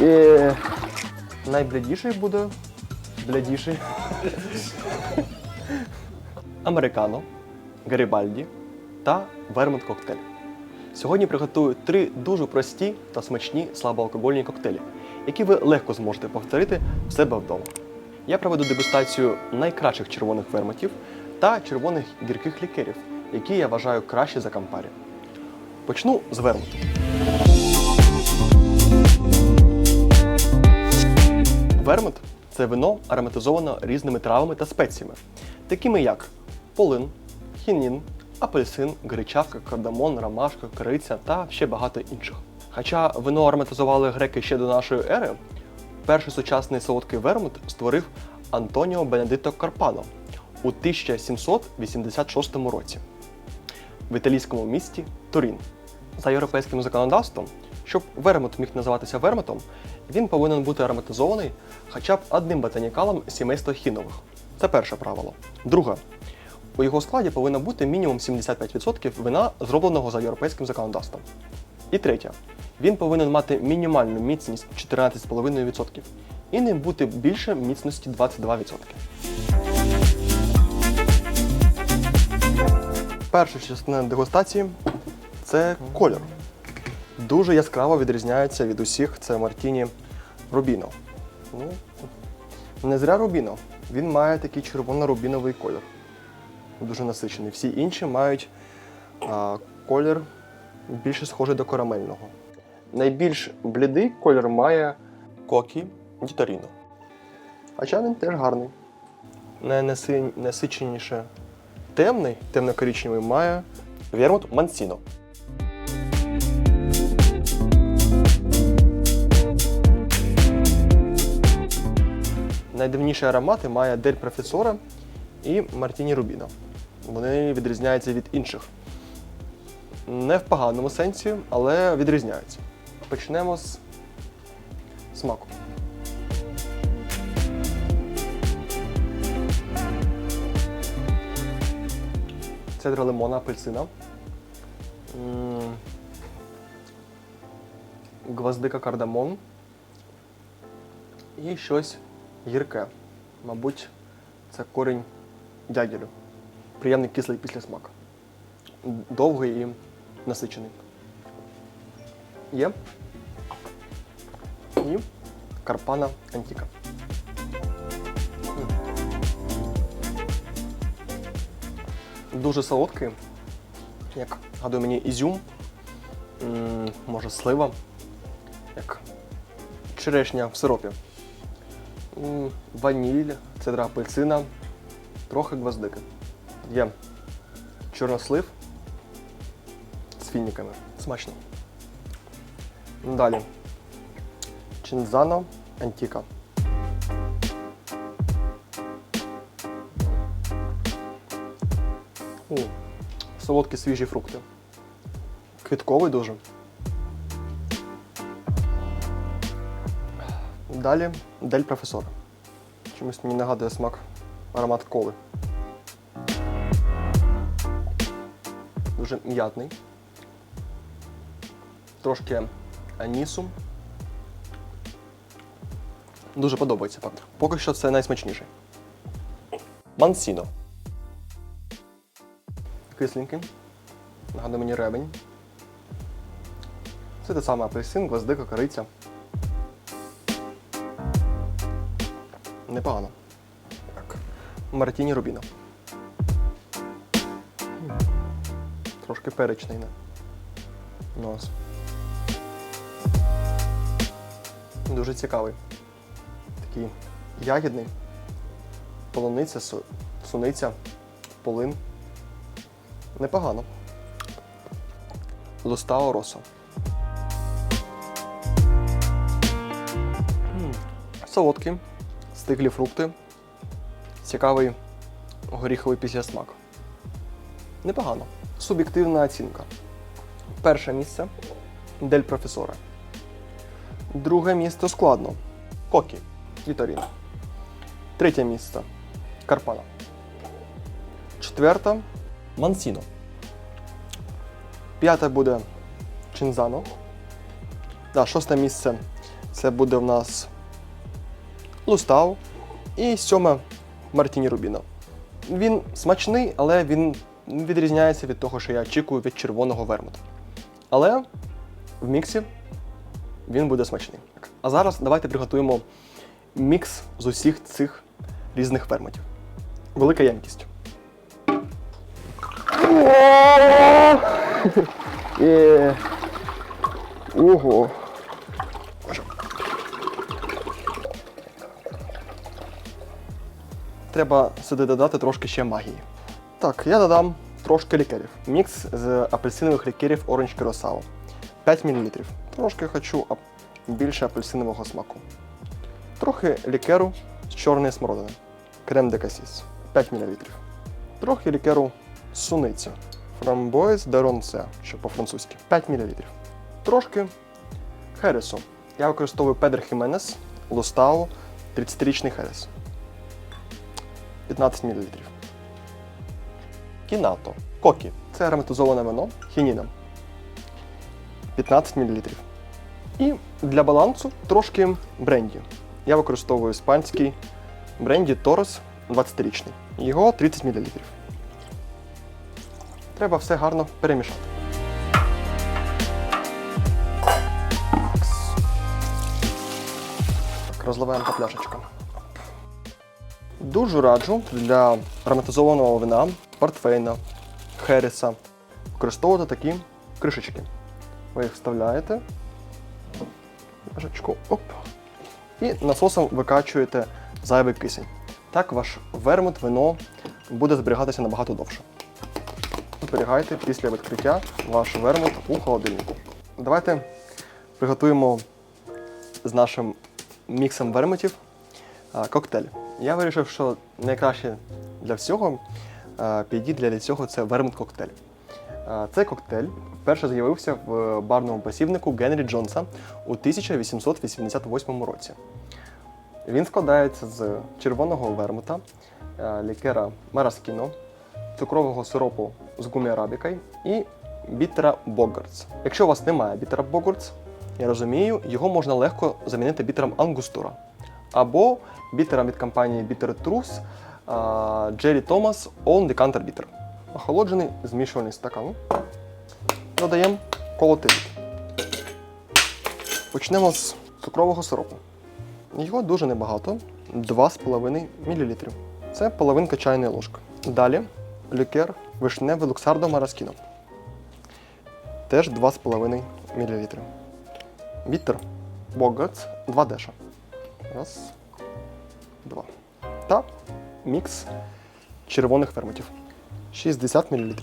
І найблядіший буде блядіший. Американо, Гарібальді та вермут коктейль. Сьогодні приготую три дуже прості та смачні слабоалкогольні коктейлі, які ви легко зможете повторити в себе вдома. Я проведу дегустацію найкращих червоних вермутів та червоних гірких лікерів, які я вважаю кращі за кампарі. Почну з вермуту. Вермут це вино ароматизовано різними травами та спеціями, такими як полин, хінін, апельсин, гречавка, кардамон, ромашка, кориця та ще багато інших. Хоча вино ароматизували греки ще до нашої ери, перший сучасний солодкий вермут створив Антоніо Бенедитто Карпано у 1786 році в італійському місті Турін. За європейським законодавством, щоб вермут міг називатися вермутом, він повинен бути ароматизований хоча б одним ботанікалом сімейства хінових. Це перше правило. Друге. У його складі повинно бути мінімум 75% вина, зробленого за європейським законодавством. І третє. Він повинен мати мінімальну міцність 14,5% і не бути більше міцності 22%. Перша частина дегустації це кольор. Дуже яскраво відрізняється від усіх це Мартіні Рубіно. Ну, не зря Рубіно. Він має такий червоно-рубіновий колір. Дуже насичений. Всі інші мають а, колір більше схожий до карамельного. Найбільш блідий колір має Кокі Діторіно. Хоча він теж гарний. Найнасиченіше темний, темно-коричневий має Вермут Мансіно. Найдивніші аромати має Дель Професора і Мартіні Рубіно. Вони відрізняються від інших. Не в поганому сенсі, але відрізняються. Почнемо з смаку. Цедра лимона, апельсина. Гвоздика кардамон. І щось гірке. Мабуть, це корінь дягілю. Приємний кислий післясмак. Довгий і насичений. Є. І Карпана Антіка. Дуже солодкий, як гадує мені ізюм, може слива, як черешня в сиропі. Ваніль, цедра апельсина, трохи гвоздики. Є чорнослив з фініками. Смачно. Далі. Чинзано Антіка. Солодкі свіжі фрукти. Квітковий дуже. Далі Дель Професор. Чомусь мені нагадує смак аромат коли. Дуже м'ятний. Трошки анісу. Дуже подобається факт. Поки що це найсмачніший. Мансіно. Кисленький. Нагадує мені ребень. Це те саме апельсин, гвоздика, кориця. Непогано. Так. Мартіні Рубіно. Трошки перечний на нос. Дуже цікавий. Такий ягідний. Полуниця, су- суниця, полин. Непогано. Лустао Росо. М. Стиглі фрукти, цікавий горіховий післясмак. Непогано. Суб'єктивна оцінка. Перше місце Дель Професора. Друге місце складно. Кокі Віторіна. Третє місце Карпана. Четверте Мансіно. П'яте буде Чинзано. Да, шосте місце це буде в нас Лустау. І сьоме Мартіні Рубіно. Він смачний, але він відрізняється від того, що я очікую від червоного вермута. Але в міксі він буде смачний. А зараз давайте приготуємо мікс з усіх цих різних вермутів. Велика ємкість. Ого. Треба сюди додати трошки ще магії. Так, я додам трошки лікерів. Мікс з апельсинових лікерів Orange Curacao. 5 мл. Трошки хочу більше апельсинового смаку. Трохи лікеру з чорної смородини. Крем де касіс 5 мл. Трохи лікеру з суниці. Фрамбоїз де ронце, що по-французьки 5 мл. Трошки хересу. Я використовую Педер Хіменес, Лустау, 30-річний херес. 15 мл. Кінато. Кокі. Це ароматизоване вино хініном. 15 мл. І для балансу трошки бренді. Я використовую іспанський бренді Торос 20-річний. Його 30 мл. Треба все гарно перемішати. Розливаємо по пляшечкам. Дуже раджу для ароматизованого вина, портвейна, хереса використовувати такі кришечки. Ви їх вставляєте, оп, і насосом викачуєте зайвий кисень. Так ваш вермут, вино буде зберігатися набагато довше. Зберігайте після відкриття ваш вермут у холодильнику. Давайте приготуємо з нашим міксом вермутів коктейль. Я вирішив, що найкраще для всього а, підійде для цього це вермут коктейль. Цей коктейль вперше з'явився в барному посібнику Генрі Джонса у 1888 році. Він складається з червоного вермута, е, лікера мараскіно, цукрового сиропу з гумі арабікай і бітера богартс. Якщо у вас немає бітера богартс, я розумію, його можна легко замінити бітером ангустура або бітером від компанії Bitter Truth Джері Томас On Decanter Bitter. Охолоджений змішувальний стакан. Додаємо колотиль. Почнемо з цукрового сиропу. Його дуже небагато 2,5 мл. Це половинка чайної ложки. Далі лікер вишневий луксардо мараскіно. Теж 2,5 мл. Вітер Богац 2 деша. Раз, два. Та мікс червоних вермутів. 60 мл.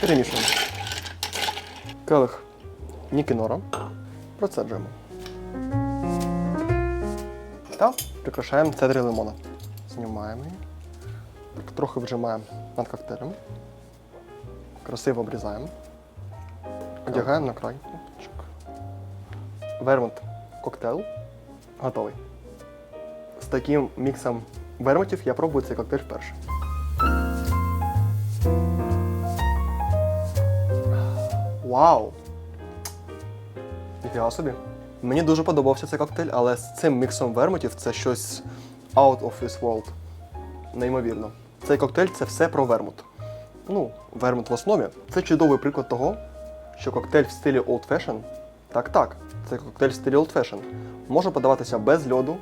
Перемішуємо. Келих Нікінора. Процеджуємо. Та прикрашаємо цедри лимона. Знімаємо її. Трохи вжимаємо над коктейлем. Красиво обрізаємо. Одягаємо на край. Вермут коктейль готовий. З таким міксом вермутів я пробую цей коктейль вперше. Вау! Ніфіга собі. Мені дуже подобався цей коктейль, але з цим міксом вермутів це щось out of this world. Неймовірно. Цей коктейль це все про вермут. Ну, вермут в основі. Це чудовий приклад того, що коктейль в стилі Old Fashion, так так, це коктейль в стилі Old Fashion, може подаватися без льоду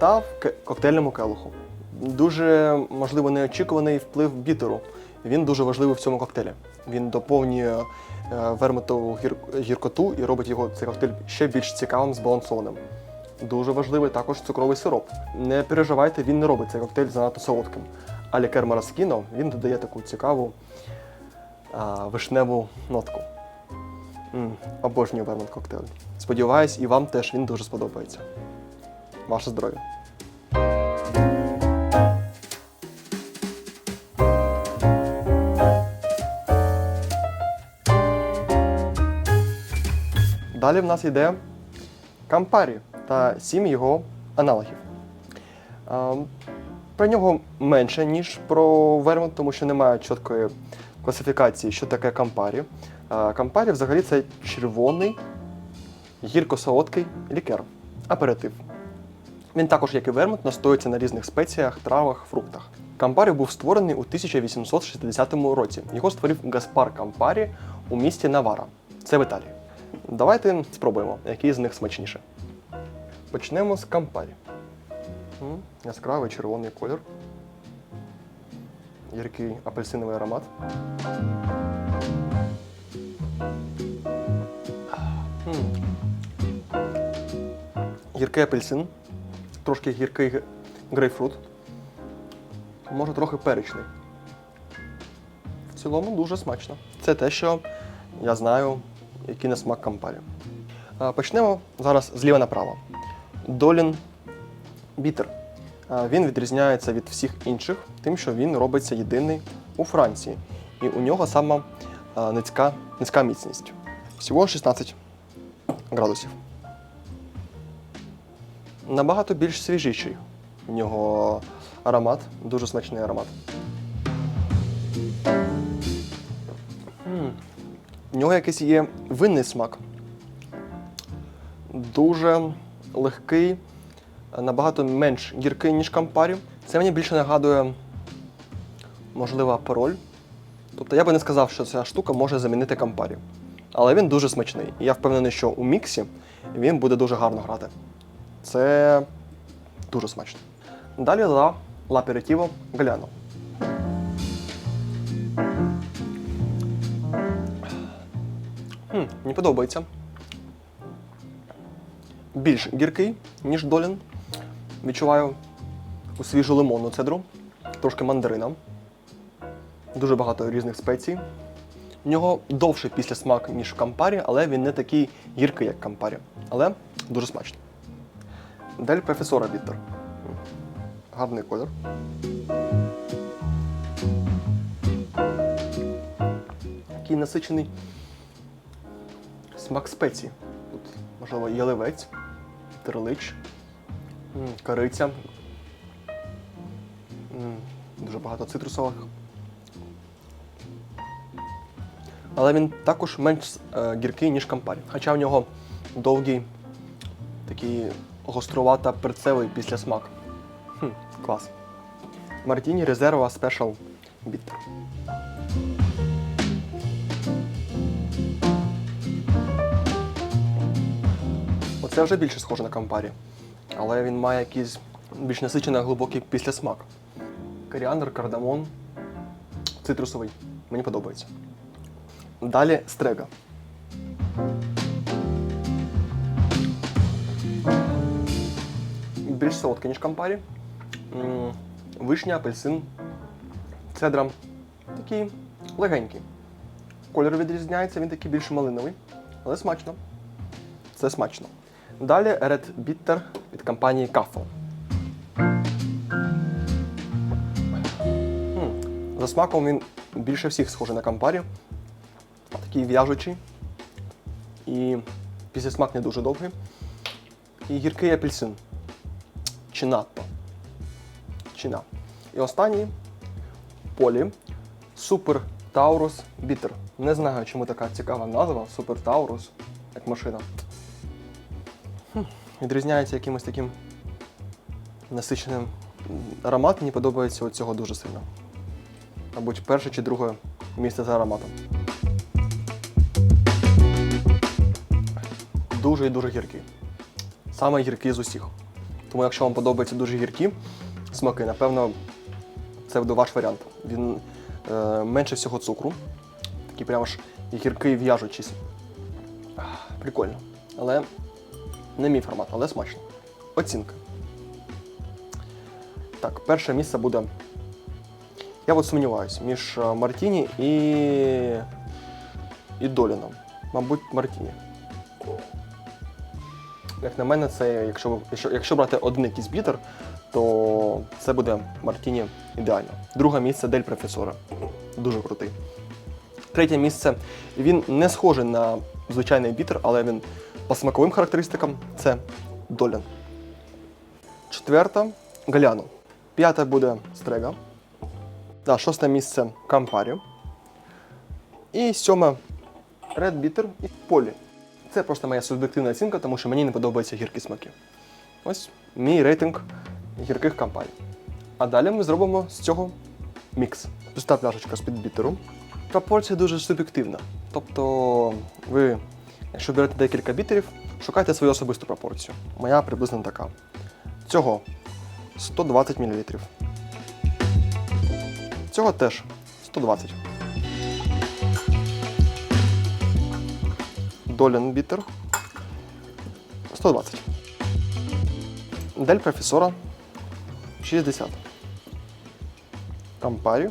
та в коктейльному келиху. Дуже, можливо, неочікуваний вплив бітеру. Він дуже важливий в цьому коктейлі. Він доповнює е, вермутову гір- гіркоту і робить його цей коктейль ще більш цікавим, збалансованим. Дуже важливий також цукровий сироп. Не переживайте, він не робить цей коктейль занадто солодким. А лікер Мараскіно він додає таку цікаву а, вишневу нотку. М обожнюю вермут коктейль. Сподіваюсь, і вам теж він дуже сподобається. Ваше здоров'я! Далі в нас йде Кампарі та сім його аналогів. А, Про нього менше, ніж про вермут, тому що немає чіткої класифікації, що таке Кампарі. Кампарі взагалі це червоний гірко-солодкий лікер, аперитив. Він також, як і вермут, настоюється на різних спеціях, травах, фруктах. Кампарі був створений у 1860 році. Його створив Гаспар Кампарі у місті Навара. Це в Італії. Давайте спробуємо, який з них смачніше. Почнемо з Кампарі. Яскравий червоний колір. Яркий апельсиновий аромат. Гіркий апельсин, трошки гіркий грейпфрут. Може трохи перечний. В цілому дуже смачно. Це те, що я знаю, який на смак кампарі. Почнемо зараз зліва направо. Долін бітер. Він відрізняється від всіх інших, тим, що він робиться єдиний у Франції. І у нього сама низька, низька міцність. Всього 16 градусів. Набагато більш свіжіший. У нього аромат, дуже смачний аромат. У нього якийсь є винний смак. Дуже легкий, набагато менш гіркий, ніж кампарі. Це мені більше нагадує, можливо, пароль. Тобто я би не сказав, що ця штука може замінити кампарі. Але він дуже смачний. І я впевнений, що у міксі він буде дуже гарно грати. Це дуже смачно. Далі ла лаперитіво гляно. Хм, мені подобається. Більш гіркий, ніж долін. Відчуваю свіжу лимонну цедру, трошки мандарина. Дуже багато різних спецій. У нього довший після смак, ніж в кампарі, але він не такий гіркий, як в кампарі. Але дуже смачно. Дель професора Біттер. Гарний колір. Такий насичений смак спеції. Тут, можливо, яливець, терлич, м, кориця. Дуже багато цитрусових. Але він також менш е, гіркий, ніж кампарі. Хоча в нього довгий, такий гострувата перцевий післясмак. Хм, клас. Мартіні Резерва Special Bitter. Оце вже більше схоже на кампарі. Але він має якийсь більш насичений глибокий післясмак. Коріандр, кардамон, цитрусовий. Мені подобається. Далі стрега. Більш солодкий, ніж кампарі. Вишня, апельсин, цедра. Такий легенький. Кольор відрізняється, він такий більш малиновий, але смачно. Це смачно. Далі Red Bitter від компанії Кафо. За смаком він більше всіх схожий на кампарі. Такий в'яжучий. І після смак не дуже довгий. І гіркий апельсин. Чи надто. Чи на. І останній полі Супер Таурус Bitter. Не знаю, чому така цікава назва Супер Таурус, як машина. Хм, Відрізняється якимось таким насиченим аромат. Мені подобається цього дуже сильно. Мабуть, перше чи друге місце за ароматом. Дуже і дуже гіркий. Саме гіркий з усіх. Тому якщо вам подобаються дуже гіркі смаки, напевно, це буде ваш варіант. Він е, менше всього цукру. Такий прямо ж гіркий в'яжучийся. Ах, Прикольно. Але не мій формат, але смачно. Оцінка. Так, перше місце буде. Я от сумніваюся між е, Мартіні і. і Доліном. Мабуть, Мартіні. Як на мене, це якщо, якщо, якщо брати один якийсь бітер, то це буде Мартіні ідеально. Друге місце Дель Професора. Дуже крутий. Третє місце. Він не схожий на звичайний бітер, але він по смаковим характеристикам це Долян. Четверта Галяну. П'яте буде Стрега. Да, шосте місце Кампарі. І сьоме Red Bitter і Полі. Це просто моя суб'єктивна оцінка, тому що мені не подобаються гіркі смаки. Ось мій рейтинг гірких кампаній. А далі ми зробимо з цього мікс. Пуста пляшечка з-під бітеру. Пропорція дуже суб'єктивна. Тобто, ви, якщо берете декілька бітерів, шукайте свою особисту пропорцію. Моя приблизно така. Цього 120 мл. Цього теж 120. Долін бітер 120. Дель професора 60. Кампарі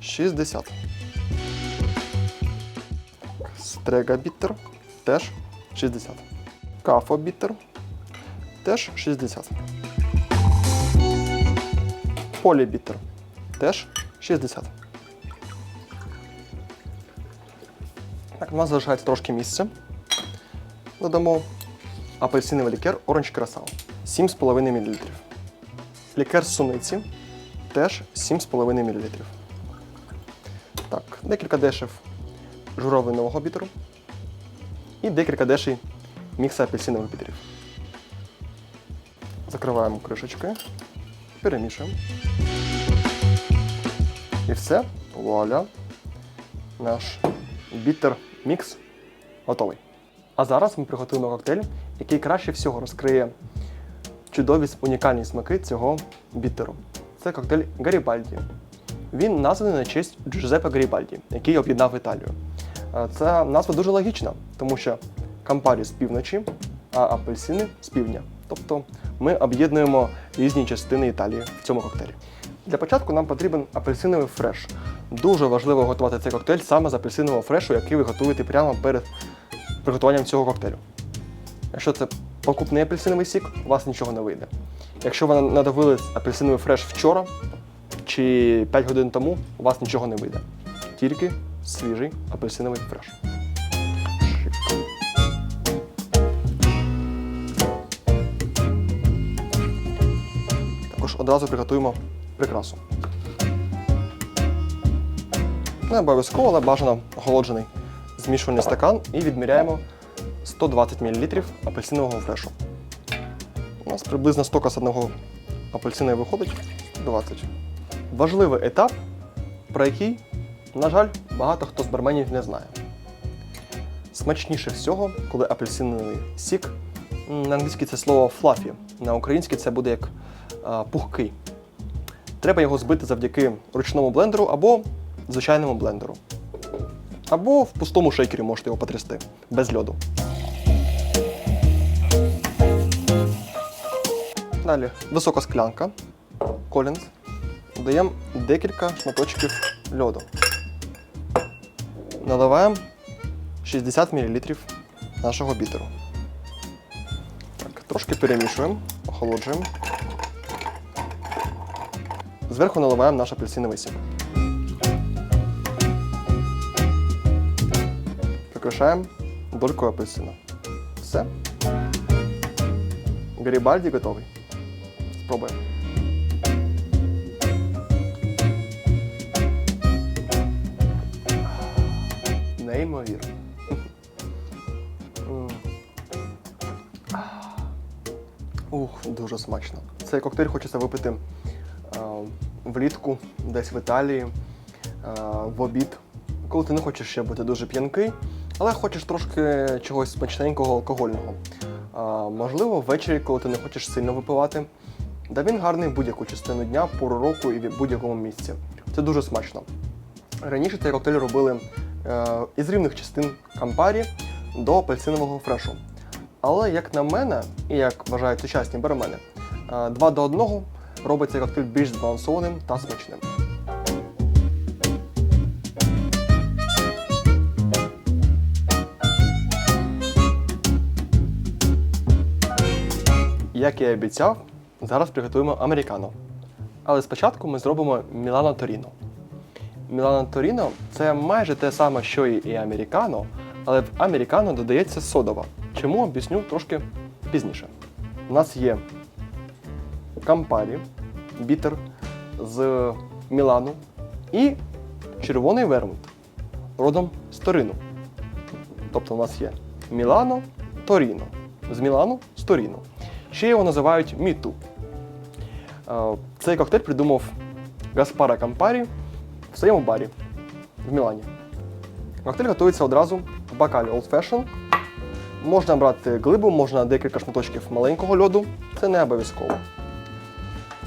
60. Стрега бітер теж 60. Кафо бітер теж 60. Полібітер теж 60. У нас залишається трошки місця. Додамо апельсиновий лікер Orange Curacao 7,5 мл. Лікер з суниці теж 7,5 мл. Так, декілька дешев журавлинового бітеру і декілька дешей мікса апельсинових бітерів. Закриваємо кришечкою, перемішуємо. І все, вуаля, наш бітер мікс готовий. А зараз ми приготуємо коктейль, який краще всього розкриє чудові унікальні смаки цього бітеру. Це коктейль Гарібальді. Він названий на честь Джузеппе Гарібальді, який об'єднав Італію. Е, Ця назва дуже логічна, тому що кампарі з півночі, а апельсини з півдня. Тобто ми об'єднуємо різні частини Італії в цьому коктейлі. Для початку нам потрібен апельсиновий фреш. Дуже важливо готувати цей коктейль саме з апельсинового фрешу, який ви готуєте прямо перед приготуванням цього коктейлю. Якщо це покупний апельсиновий сік, у вас нічого не вийде. Якщо ви надавили апельсиновий фреш вчора чи 5 годин тому, у вас нічого не вийде. Тільки свіжий апельсиновий фреш. Також одразу приготуємо прикрасу. Не обов'язково, але бажано охолоджений змішувальний стакан і відміряємо 120 мл апельсинового фрешу. У нас приблизно 100 одного апельсина виходить 20. Важливий етап, про який, на жаль, багато хто з барменів не знає. Смачніше всього, коли апельсиновий сік, на англійській це слово fluffy, на українській це буде як пухкий. Треба його збити завдяки ручному блендеру або звичайному блендеру. Або в пустому шейкері можете його потрясти без льоду. Далі висока склянка. Колінз. Додаємо декілька шматочків льоду. Наливаємо 60 мл нашого бітеру. Так, трошки перемішуємо, охолоджуємо. Зверху наливаємо наш апельсиновий сік. Прикрашаємо долькою апельсина. Все. Гарібальді готовий. Спробуємо. Неймовірно. Ух, дуже смачно. Цей коктейль хочеться випити влітку, десь в Італії, е, в обід. Коли ти не хочеш ще бути дуже п'янкий, але хочеш трошки чогось смачненького алкогольного. Можливо, ввечері, коли ти не хочеш сильно випивати. Да він гарний будь-яку частину дня, пору року і в будь-якому місці. Це дуже смачно. Раніше цей коктейль робили е, із рівних частин кампарі до апельсинового фрешу. Але, як на мене, і як вважають сучасні бармени, е, два до одного робить цей коктейль більш збалансованим та смачним. Як я і обіцяв, зараз приготуємо американо. Але спочатку ми зробимо Мілано Торіно. Мілано Торіно це майже те саме, що і американо, але в американо додається содова. Чому об'ясню трошки пізніше. У нас є кампарі, бітер з Мілану і червоний вермут родом з Торину. Тобто у нас є Мілано, Торіно. З Мілану з Торіно. Ще його називають Міту. Е, Цей коктейль придумав Гаспара Кампарі в своєму барі в Мілані. Коктейль готується одразу в бокалі Old Fashion. Можна брати глибу, можна декілька шматочків маленького льоду. Це не обов'язково.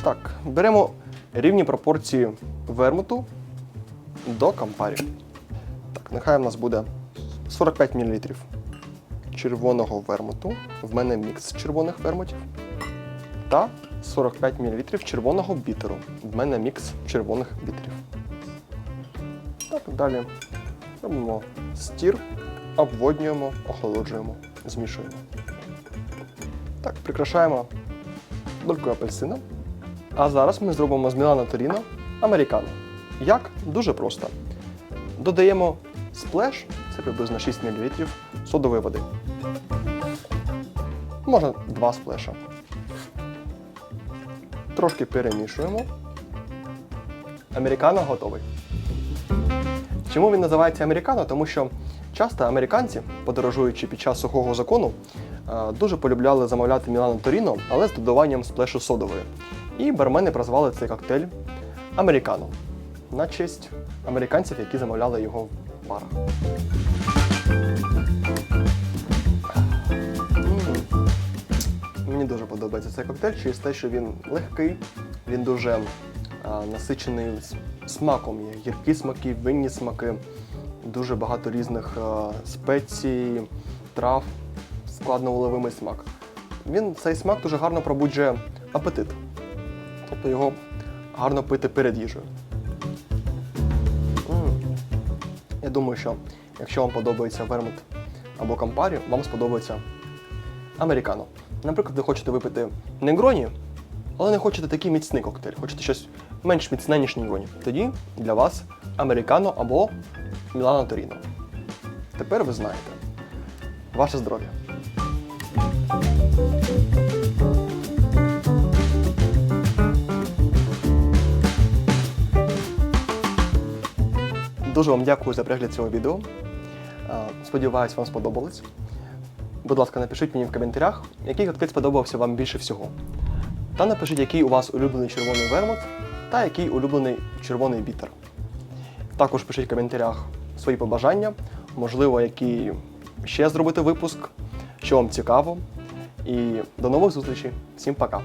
Так, беремо рівні пропорції вермуту до кампарі. Так, нехай у нас буде 45 мл червоного вермуту. В мене мікс червоних вермутів. Та 45 мл червоного бітеру. В мене мікс червоних бітерів. Так, далі робимо стір, обводнюємо, охолоджуємо, змішуємо. Так, прикрашаємо долькою апельсина. А зараз ми зробимо з Мілано Торіно американо. Як? Дуже просто. Додаємо сплеш, це приблизно 6 мл содової води. Можна два сплеша. Трошки перемішуємо. Американо готовий. Чому він називається американо? Тому що часто американці, подорожуючи під час сухого закону, е, дуже полюбляли замовляти Мілано Торіно, але з додаванням сплешу содової. І бармени прозвали цей коктейль американо на честь американців, які замовляли його в барах. Мені дуже подобається цей коктейль через те, що він легкий, він дуже а, насичений смаком. Є гіркі смаки, винні смаки, дуже багато різних а, спецій, трав, складноволовимий смак. Він цей смак дуже гарно пробуджує апетит. Тобто його гарно пити перед їжею. М. Я думаю, що якщо вам подобається вермут або кампарі, вам сподобається американо. Наприклад, ви хочете випити негроні, але не хочете такий міцний коктейль, хочете щось менш міцне, ніж негроні. Тоді для вас американо або Мілано Торіно. Тепер ви знаєте. Ваше здоров'я! Дуже вам дякую за перегляд цього відео. Е, Сподіваюсь, вам сподобалось. Будь ласка, напишіть мені в коментарях, який коктейль сподобався вам більше всього. Та напишіть, який у вас улюблений червоний вермут та який улюблений червоний бітер. Також пишіть в коментарях свої побажання, можливо, які ще зробити випуск, що вам цікаво. І до нових зустрічей. Всім пока!